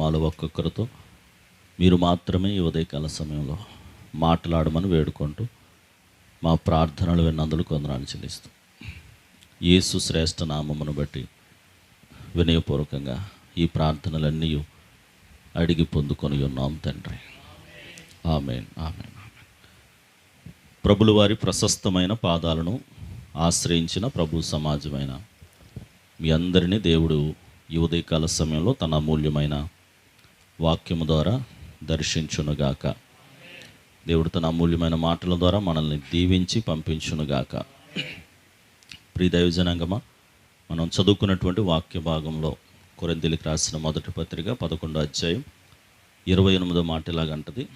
నామాలు ఒక్కొక్కరితో. మీరు మాత్రమే ఈ ఉదయకాల సమయంలో మాట్లాడమని వేడుకుంటూ మా ప్రార్థనలు విన్నందుకు కొందరాన్ని చెల్లిస్తూ. యేసు శ్రేష్ఠ నామమును బట్టి వినయపూర్వకంగా ఈ ప్రార్థనలన్నీ అడిగి పొందుకొని ఉన్నాం తండ్రి. Amen amen. ప్రభులు వారి ప్రశస్తమైన పాదాలను ఆశ్రయించిన ప్రభు సమాజమైన మీ అందరినీ దేవుడు ఈ ఉదయకాల సమయంలో తన అమూల్యమైన వాక్యము ద్వారా దర్శించునుగాక. దేవుడు తన అమూల్యమైన మాటల ద్వారా మనల్ని దీవించి పంపించునుగాక. ప్రియదైవజనాంగమా మనం చదువుకున్నటువంటి వాక్య భాగంలో కొరందిలికి రాసిన మొదటి పత్రిక పదకొండో అధ్యాయం ఇరవై ఎనిమిదో మాట ఇలాగంటది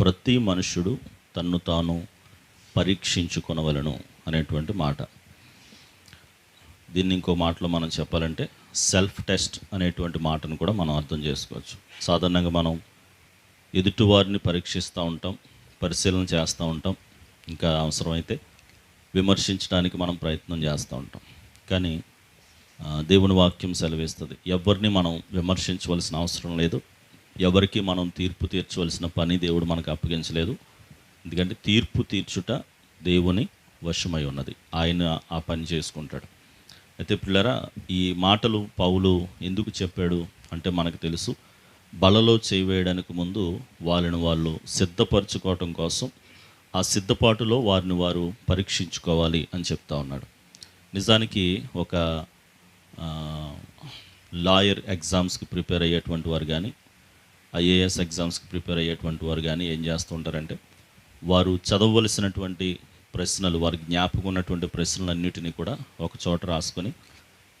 ప్రతి మనుష్యుడు తన్ను తాను పరీక్షించుకొనవలను అనేటువంటి మాట. దీన్ని ఇంకో మాటలో మనం చెప్పాలంటే సెల్ఫ్ టెస్ట్ అనేటువంటి మాటను కూడా మనం అర్థం చేసుకోవచ్చు. సాధారణంగా మనం ఎదుటివారిని పరీక్షిస్తూ ఉంటాం పరిశీలన చేస్తూ ఉంటాం ఇంకా అవసరమైతే విమర్శించడానికి మనం ప్రయత్నం చేస్తూ ఉంటాం. కానీ దేవుని వాక్యం సెలవిస్తుంది. ఎవరిని మనం విమర్శించవలసిన అవసరం లేదు. ఎవరికి మనం తీర్పు తీర్చవలసిన పని దేవుడు మనకు అప్పగించలేదు. ఎందుకంటే తీర్పు తీర్చుట దేవుని వశమై ఉన్నది. ఆయన ఆ పని చేసుకుంటాడు. అయితే పిల్లరా ఈ మాటలు పౌలు ఎందుకు చెప్పాడు అంటే మనకు తెలుసు. బలలో చేయవేయడానికి ముందు వాళ్ళని వాళ్ళు సిద్ధపరచుకోవటం కోసం ఆ సిద్ధపాటులో వారిని వారు పరీక్షించుకోవాలి అని చెప్తా ఉన్నాడు. నిజానికి ఒక లాయర్ ఎగ్జామ్స్కి ప్రిపేర్ అయ్యేటువంటి వారు కానీ ఐఏఎస్ ఎగ్జామ్స్కి ప్రిపేర్ అయ్యేటువంటి వారు కానీ ఏం చేస్తూ ఉంటారంటే వారు చదవవలసినటువంటి ప్రశ్నలు వారి జ్ఞాపకం ఉన్నటువంటి ప్రశ్నలన్నిటినీ కూడా ఒక చోట రాసుకొని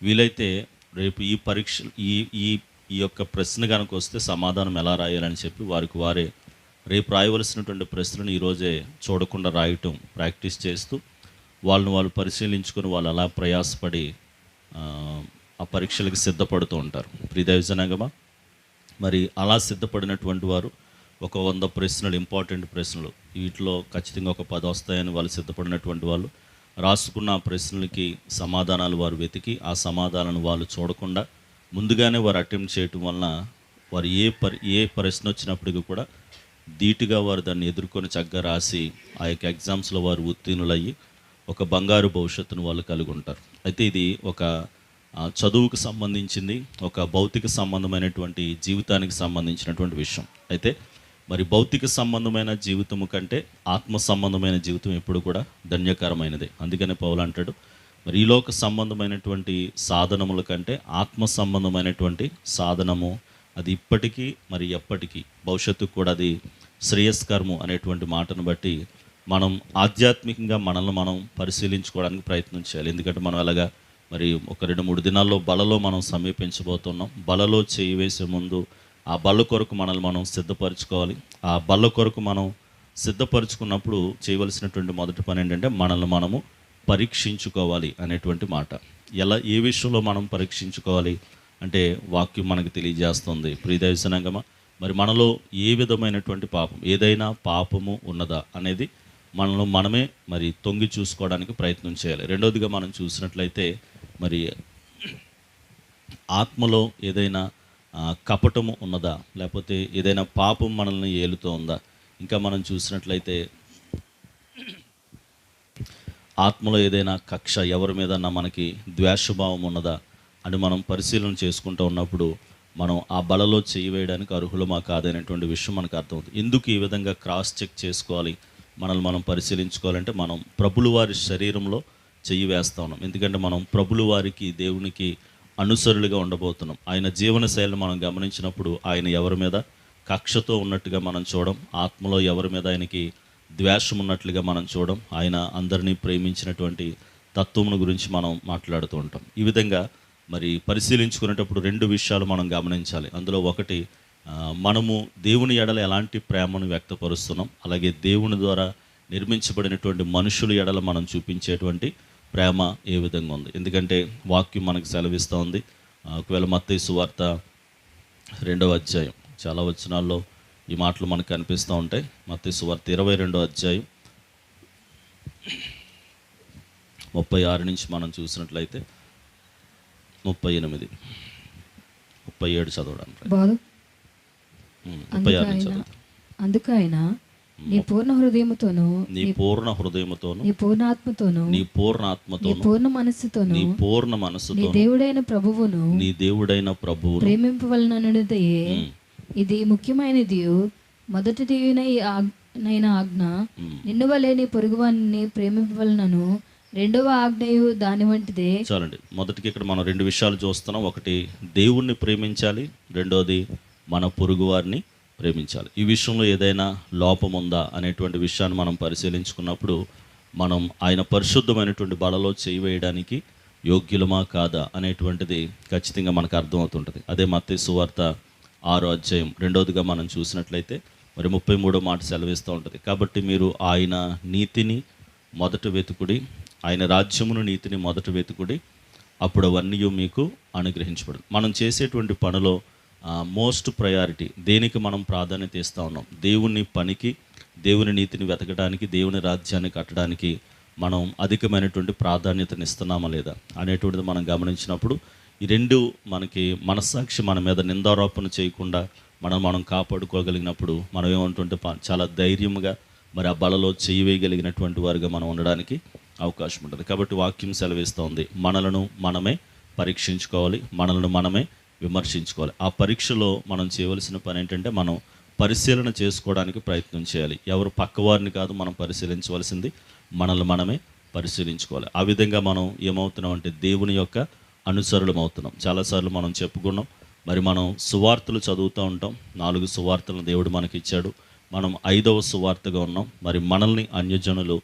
వీలైతే రేపు ఈ పరీక్ష ఈ ఈ ఈ యొక్క ప్రశ్న కనుక వస్తే సమాధానం ఎలా రాయాలని చెప్పి వారికి వారే రేపు రాయవలసినటువంటి ప్రశ్నను ఈరోజే చూడకుండా రాయటం ప్రాక్టీస్ చేస్తూ వాళ్ళని వాళ్ళు పరిశీలించుకొని వాళ్ళు అలా ప్రయాసపడి ఆ, పరీక్షలకు సిద్ధపడుతూ ఉంటారు. ప్రియదైవజనగమా? మరి అలా సిద్ధపడినటువంటి వారు ఒక వంద ప్రశ్నలు ఇంపార్టెంట్ ప్రశ్నలు. వీటిలో ఖచ్చితంగా ఒక పది వస్తాయని వాళ్ళు సిద్ధపడినటువంటి వాళ్ళు. రాసుకున్న ఆ ప్రశ్నలకి సమాధానాలు వారు వెతికి ఆ సమాధానాలను వాళ్ళు చూడకుండా ముందుగానే వారు అటెంప్ట్ చేయటం వలన వారు ఏ పరి ఏ ప్రశ్న వచ్చినప్పటికీ కూడా ధీటుగా వారు దాన్ని ఎదుర్కొని చక్కగా రాసి ఆ యొక్క ఎగ్జామ్స్లో వారు ఉత్తీర్ణులయ్యి ఒక బంగారు భవిష్యత్తును వాళ్ళు కలిగి ఉంటారు. అయితే ఇది ఒక చదువుకు సంబంధించింది ఒక భౌతిక సంబంధమైనటువంటి జీవితానికి సంబంధించినటువంటి విషయం. అయితే మరి భౌతిక సంబంధమైన జీవితము కంటే ఆత్మ సంబంధమైన జీవితం ఎప్పుడు కూడా ధన్యకరమైనదే. అందుకనే పౌలు అంటాడు మరి ఈ లోక సంబంధమైనటువంటి సాధనముల కంటే ఆత్మ సంబంధమైనటువంటి సాధనము అది ఇప్పటికీ మరి ఎప్పటికీ భవిష్యత్తుకు కూడా అది శ్రేయస్కరము అనేటువంటి మాటను బట్టి మనం ఆధ్యాత్మికంగా మనల్ని మనం పరిశీలించుకోవడానికి ప్రయత్నం చేయాలి. ఎందుకంటే మనం అలాగా మరి ఒక రెండు మూడు దినాల్లో బలలో మనం సమీపించబోతున్నాం. బలలో చేయి వేసే ముందు ఆ బల్ల కొరకు మనల్ని మనం సిద్ధపరచుకోవాలి. ఆ బల్ల కొరకు మనం సిద్ధపరచుకున్నప్పుడు చేయవలసినటువంటి మొదటి పని ఏంటంటే మనల్ని మనము పరీక్షించుకోవాలి అనేటువంటి మాట. ఎలా ఏ విషయంలో మనం పరీక్షించుకోవాలి అంటే వాక్యం మనకు తెలియజేస్తుంది. ప్రియదర్శనంగమా మరి మనలో ఏ విధమైనటువంటి పాపం ఏదైనా పాపము ఉన్నదా అనేది మనలో మనమే మరి తొంగి చూసుకోవడానికి ప్రయత్నం చేయాలి. రెండవదిగా మనం చూసినట్లయితే మరి ఆత్మలో ఏదైనా కపటము ఉన్నదా? లేకపోతే ఏదైనా పాపం మనల్ని ఏలుతూ ఉందా ఇంకా మనం చూసినట్లయితే ఆత్మలో ఏదైనా కక్ష ఎవరి మీద మనకి ద్వేషభావం ఉన్నదా అని మనం పరిశీలన చేసుకుంటూ ఉన్నప్పుడు మనం ఆ బలలో చేయి వేయడానికి అర్హులమా కాదనేటువంటి విషయం మనకు అర్థమవుతుంది. ఎందుకు ఈ విధంగా క్రాస్ చెక్ చేసుకోవాలి? మనల్ని మనం పరిశీలించుకోవాలంటే మనం ప్రభులు వారి శరీరంలో చెయ్యి వేస్తా ఉన్నాం. ఎందుకంటే మనం ప్రభులు వారికి దేవునికి అనుసరులుగా ఉండబోతున్నాం. ఆయన జీవన శైలిని మనం గమనించినప్పుడు ఆయన ఎవరి మీద? కక్షతో ఉన్నట్టుగా మనం చూడం. ఆత్మలో ఎవరి మీద ఆయనకి ద్వేషం ఉన్నట్లుగా మనం చూడం. ఆయన అందరినీ ప్రేమించినటువంటి తత్వమును గురించి మనం మాట్లాడుతూ ఉంటాం. ఈ విధంగా మరి పరిశీలించుకునేటప్పుడు రెండు విషయాలు మనం గమనించాలి. అందులో ఒకటి మనము దేవుని ఎడల ఎలాంటి ప్రేమను వ్యక్తపరుస్తున్నాం? అలాగే దేవుని ద్వారా నిర్మించబడినటువంటి మనుషుల ఎడల మనం చూపించేటువంటి ప్రేమ ఏ విధంగా ఉంది? ఎందుకంటే వాక్యం మనకు సెలవిస్తూ ఉంది. ఒకవేళ మత్తయి సువార్త రెండవ అధ్యాయం చాలా వచనాల్లో ఈ మాటలు మనకు కనిపిస్తూ ఉంటాయి. మత్తయి సువార్త ఇరవై రెండో అధ్యాయం ముప్పై ఆరు నుంచి మనం చూసినట్లయితే ముప్పై ఎనిమిది ముప్పై ఏడు చదవడానికి. ముప్పై ఆరు నుంచి. అందుకైనా నీ పూర్ణ హృదయముతోను నీ పూర్ణ హృదయముతోను నీ పూర్ణాత్మతోను నీ పూర్ణ నీ పూర్ణ మనస్సుతోను నీ పూర్ణ నీ మనసుతో దేవుడైన ప్రభువును నీ దేవుడైన ప్రభువును ప్రేమింపవలనన్నదయే ఉమ్, ఇది ముఖ్యమైనది. మొదటిది నైన ఆజ్ఞ. నిన్ను వలె నీ పొరుగువాన్ని ప్రేమింపవలనను రెండవ ఆజ్ఞయు దాని వంటిదే. చాలండి. మొదటికి ఇక్కడ మనం రెండు విషయాలు చూస్తున్నాం. ఒకటి దేవుణ్ణి ప్రేమించాలి. రెండోది మన పొరుగు వారిని ప్రేమించాలి. ఈ విషయంలో ఏదైనా లోపం ఉందా అనేటువంటి విషయాన్ని మనం పరిశీలించుకున్నప్పుడు మనం ఆయన పరిశుద్ధమైనటువంటి బలలో చేయి వేయడానికి యోగ్యులమా కాదా అనేటువంటిది ఖచ్చితంగా మనకు అర్థమవుతుంటుంది. అదే మత్తే సువార్త ఆరో అధ్యాయం రెండవదిగా మనం చూసినట్లయితే మరి ముప్పై మూడో మాట సెలవిస్తూ ఉంటుంది. కాబట్టి మీరు ఆయన నీతిని మొదట వెతుకుడి ఆయన రాజ్యమును నీతిని మొదట వెతుకుడి అప్పుడు అవన్నీ మీకు అనుగ్రహించబడదు మనం చేసేటువంటి పనిలో మోస్ట్ ప్రయారిటీ. దేనికి మనం ప్రాధాన్యత ఇస్తూ ఉన్నాం? దేవుని పనికి దేవుని నీతిని వెతకడానికి దేవుని రాజ్యాన్ని కట్టడానికి మనం అధికమైనటువంటి ప్రాధాన్యతను ఇస్తున్నామా లేదా అనేటువంటిది మనం గమనించినప్పుడు ఈ రెండు మనకి మనస్సాక్షి మన మీద నిందారోపణ చేయకుండా మనం మనం కాపాడుకోగలిగినప్పుడు మనం ఏమంటుంటే ప- చాలా ధైర్యంగా మరి ఆ బలలో చేయి వేయగలిగినటువంటి వారుగా మనం ఉండడానికి అవకాశం ఉంటుంది. కాబట్టి వాక్యం సెలవిస్తూ ఉంది మనలను మనమే పరీక్షించుకోవాలి. మనలను మనమే విమర్శించుకోవాలి. ఆ పరీక్షలో మనం చేయవలసిన పని ఏంటంటే మనం పరిశీలన చేసుకోవడానికి ప్రయత్నం చేయాలి. ఎవరు పక్కవారిని కాదు మనం పరిశీలించవలసింది మనల్ని మనమే పరిశీలించుకోవాలి. ఆ విధంగా మనం ఏమవుతున్నాం అంటే దేవుని యొక్క అనుసరులం అవుతున్నాం. చాలాసార్లు మనం చెప్పుకున్నాం మరి మనం సువార్తలు చదువుతూ ఉంటాం. నాలుగు సువార్తలను దేవుడు మనకి ఇచ్చాడు. మనం ఐదవ సువార్తగా ఉన్నాం. మరి మనల్ని అన్యజనులు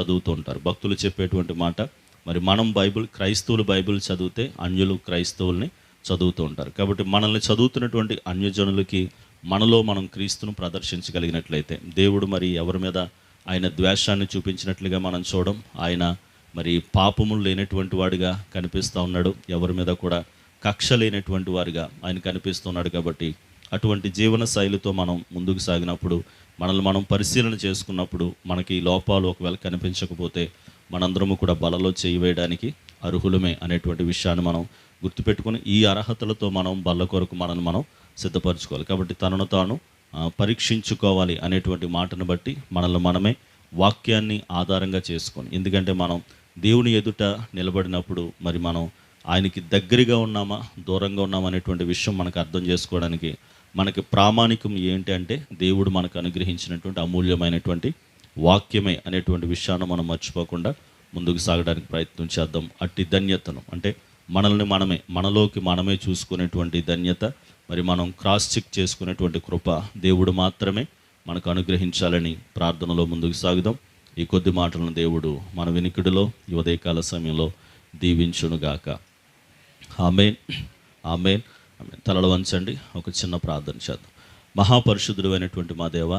చదువుతూ ఉంటారు. భక్తులు చెప్పేటువంటి మాట మరి మనం బైబిల్ క్రైస్తవులు బైబిల్ చదివితే అన్యులు క్రైస్తవుల్ని చదువుతూ ఉంటారు. కాబట్టి మనల్ని చదువుతున్నటువంటి అన్యజనులకి మనలో మనం క్రీస్తును ప్రదర్శించగలిగినట్లయితే దేవుడు మరి ఎవరి మీద ఆయన ద్వేషాన్ని చూపించినట్లుగా మనం చూడడం ఆయన మరి పాపములు లేనటువంటి వాడిగా కనిపిస్తూ ఉన్నాడు. ఎవరి మీద కూడా కక్ష లేనటువంటి వారిగా ఆయన కనిపిస్తున్నాడు కాబట్టి అటువంటి జీవన శైలితో మనం ముందుకు సాగినప్పుడు మనల్ని మనం పరిశీలన చేసుకున్నప్పుడు మనకి లోపాలు ఒకవేళ కనిపించకపోతే మనందరము కూడా బలలో చేయి వేయడానికి అర్హులమే అనేటువంటి విషయాన్ని మనం గుర్తుపెట్టుకొని ఈ అర్హతలతో మనం బల్ల కొరకు మనల్ని మనం సిద్ధపరచుకోవాలి. కాబట్టి తనను తాను పరీక్షించుకోవాలి అనేటువంటి మాటను బట్టి మనల్ని మనమే వాక్యాన్ని ఆధారంగా చేసుకొని ఎందుకంటే మనం దేవుని ఎదుట నిలబడినప్పుడు మరి మనం ఆయనకి దగ్గరగా ఉన్నామా దూరంగా ఉన్నామా అనేటువంటి విషయం మనకు అర్థం చేసుకోవడానికి మనకి ప్రామాణికం ఏంటి అంటే దేవుడు మనకు అనుగ్రహించినటువంటి అమూల్యమైనటువంటి వాక్యమే అనేటువంటి విషయాన్ని మనం మర్చిపోకుండా ముందుకు సాగడానికి ప్రయత్నం చేద్దాం. అట్టి ధన్యతను. అంటే మనల్ని మనమే మనలోకి మనమే చూసుకునేటువంటి ధన్యత మరి మనం క్రాస్ చెక్ చేసుకునేటువంటి కృప దేవుడు మాత్రమే మనకు అనుగ్రహించాలని ప్రార్థనలో ముందుకు సాగుదాం. ఈ కొద్ది మాటలను దేవుడు మన వినికిడిలో ఈ ఉదయకాల సమయంలో దీవించునుగాక. ఆమెన్. ఆమెన్. ఆమెన్. తలలు వంచండి. ఒక చిన్న ప్రార్థన చేద్దాం. మహాపరిశుద్ధుడు అయినటువంటి మా దేవ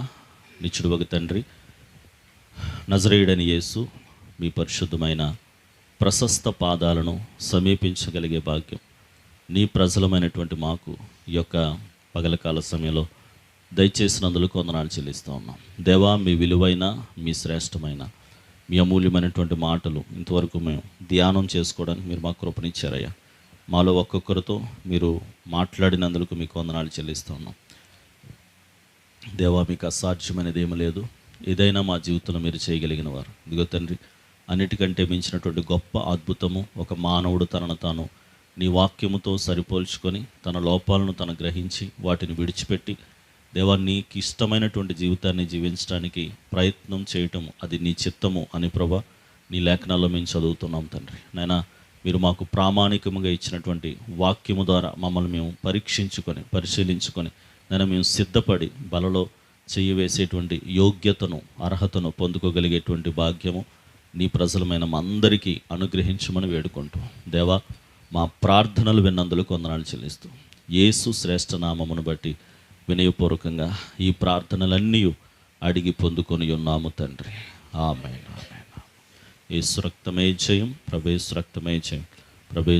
నిచ్చుడు ఒక తండ్రి నజరేయుడని యేసు మీ పరిశుద్ధమైన ప్రశస్త పాదాలను సమీపించగలిగే భాగ్యం నీ ప్రజలమైనటువంటి మాకు ఈ యొక్క పగలకాల సమయంలో దయచేసినందుకు కొందనాలు చెల్లిస్తూ ఉన్నాం. దేవా మీ విలువైన మీ శ్రేష్టమైన మీ అమూల్యమైనటువంటి మాటలు ఇంతవరకు మేము ధ్యానం చేసుకోవడానికి మీరు మాకు కృపనిచ్చారయ్యా. మాలో ఒక్కొక్కరితో మీరు మాట్లాడినందుకు మీకు వందనాలు చెల్లిస్తూ ఉన్నాం. దేవా మీకు అసాధ్యమైనది ఏమీ లేదు. ఏదైనా మా జీవితంలో మీరు చేయగలిగిన వారు. ఇదిగో తండ్రి అన్నిటికంటే మించినటువంటి గొప్ప అద్భుతము ఒక మానవుడు తనను తాను నీ వాక్యముతో సరిపోల్చుకొని తన లోపాలను తను గ్రహించి వాటిని విడిచిపెట్టి దేవా నీకు ఇష్టమైనటువంటి జీవితాన్ని జీవించడానికి ప్రయత్నం చేయటం అది నీ చిత్తము అని ప్రభా నీ లేఖనాల్లో మేము చదువుతున్నాం తండ్రి. నైనా మీరు మాకు ప్రామాణికముగా ఇచ్చినటువంటి వాక్యము ద్వారా మమ్మల్ని మేము పరీక్షించుకొని పరిశీలించుకొని నేను మేము సిద్ధపడి బలలో చెయ్యి వేసేటువంటి యోగ్యతను అర్హతను పొందుకోగలిగేటువంటి భాగ్యము నీ ప్రజలమైన మా అందరికీ అనుగ్రహించమని వేడుకుంటూ దేవా మా ప్రార్థనలు విన్నందులకు వందనాలు చెల్లిస్తూ యేసు శ్రేష్ఠ నామమును బట్టి వినయపూర్వకంగా ఈ ప్రార్థనలన్నీ అడిగి పొందుకొని ఉన్నాము తండ్రి. ఆమె యేసు రక్తమే జయం ప్రభేసు రక్తమే జయం. ప్రభే